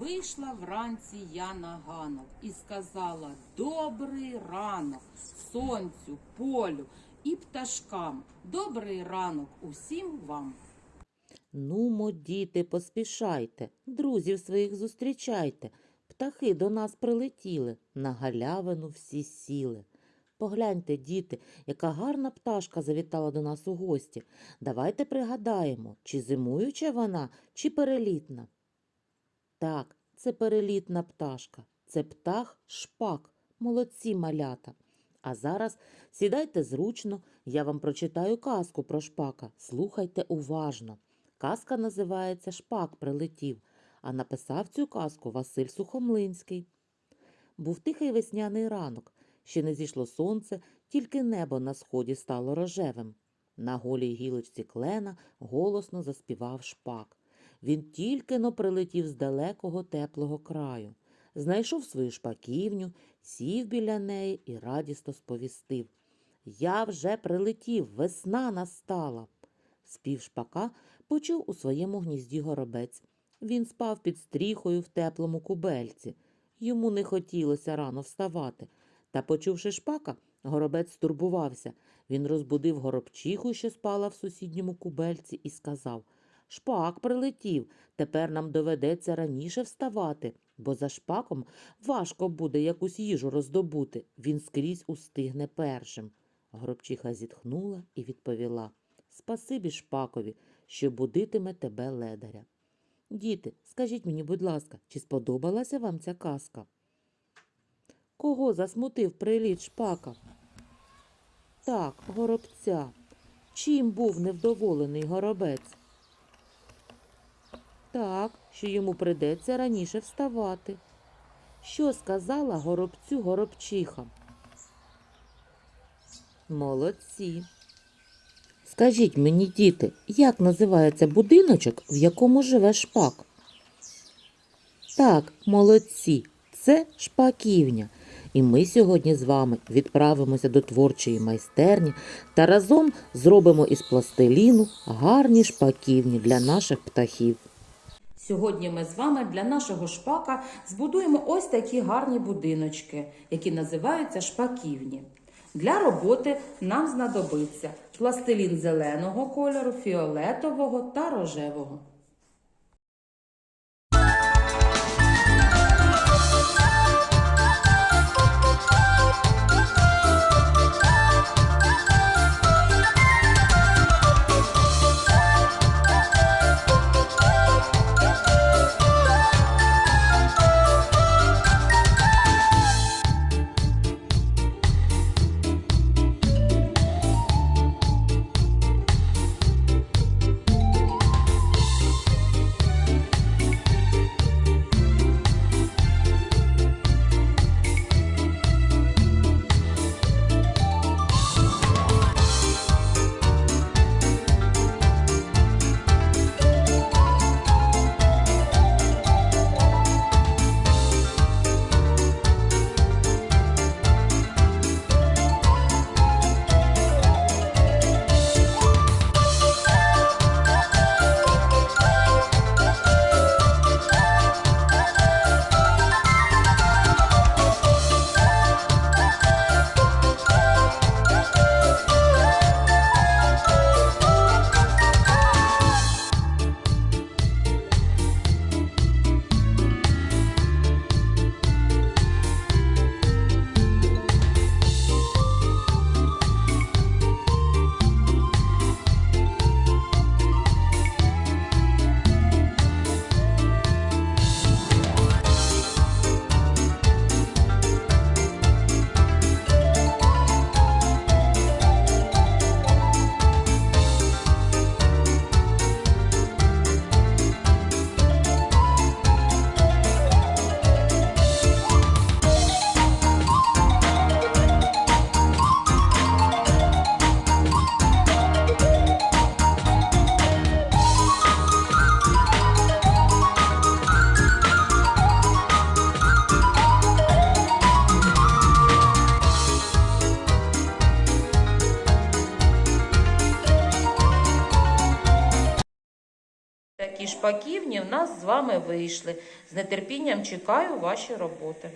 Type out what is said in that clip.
Вийшла вранці я на ганок і сказала добрий ранок сонцю, полю і пташкам. Добрий ранок усім вам. Нумо, діти, поспішайте, друзів своїх зустрічайте. Птахи до нас прилетіли, на галявину всі сіли. Погляньте, діти, яка гарна пташка завітала до нас у гості. Давайте пригадаємо, чи зимуюча вона, чи перелітна. Так, це перелітна пташка, це птах шпак, молодці малята. А зараз сідайте зручно, я вам прочитаю казку про шпака. Слухайте уважно. Казка називається Шпак прилетів, а написав цю казку Василь Сухомлинський. Був тихий весняний ранок, ще не зійшло сонце, тільки небо на сході стало рожевим. На голій гілочці клена голосно заспівав шпак. Він тільки но прилетів з далекого теплого краю, знайшов свою шпаківню, сів біля неї і радісно сповістив. Я вже прилетів, весна настала. Спів шпака почув у своєму гнізді горобець. Він спав під стріхою в теплому кубельці. Йому не хотілося рано вставати. Та, почувши шпака, горобець стурбувався. Він розбудив горобчиху, що спала в сусідньому кубельці, і сказав Шпак прилетів. Тепер нам доведеться раніше вставати, бо за шпаком важко буде якусь їжу роздобути. Він скрізь устигне першим. Горобчиха зітхнула і відповіла Спасибі шпакові, що будитиме тебе ледаря. Діти, скажіть мені, будь ласка, чи сподобалася вам ця казка? Кого засмутив приліт шпака? Так, горобця. Чим був невдоволений горобець? Так, що йому придеться раніше вставати. Що сказала горобцю горобчиха? Молодці. Скажіть мені, діти, як називається будиночок, в якому живе шпак? Так, молодці, це шпаківня. І ми сьогодні з вами відправимося до творчої майстерні та разом зробимо із пластиліну гарні шпаківні для наших птахів. Сьогодні ми з вами для нашого шпака збудуємо ось такі гарні будиночки, які називаються шпаківні. Для роботи нам знадобиться пластилін зеленого кольору, фіолетового та рожевого. Такі шпаківні в нас з вами вийшли. З нетерпінням чекаю ваші роботи.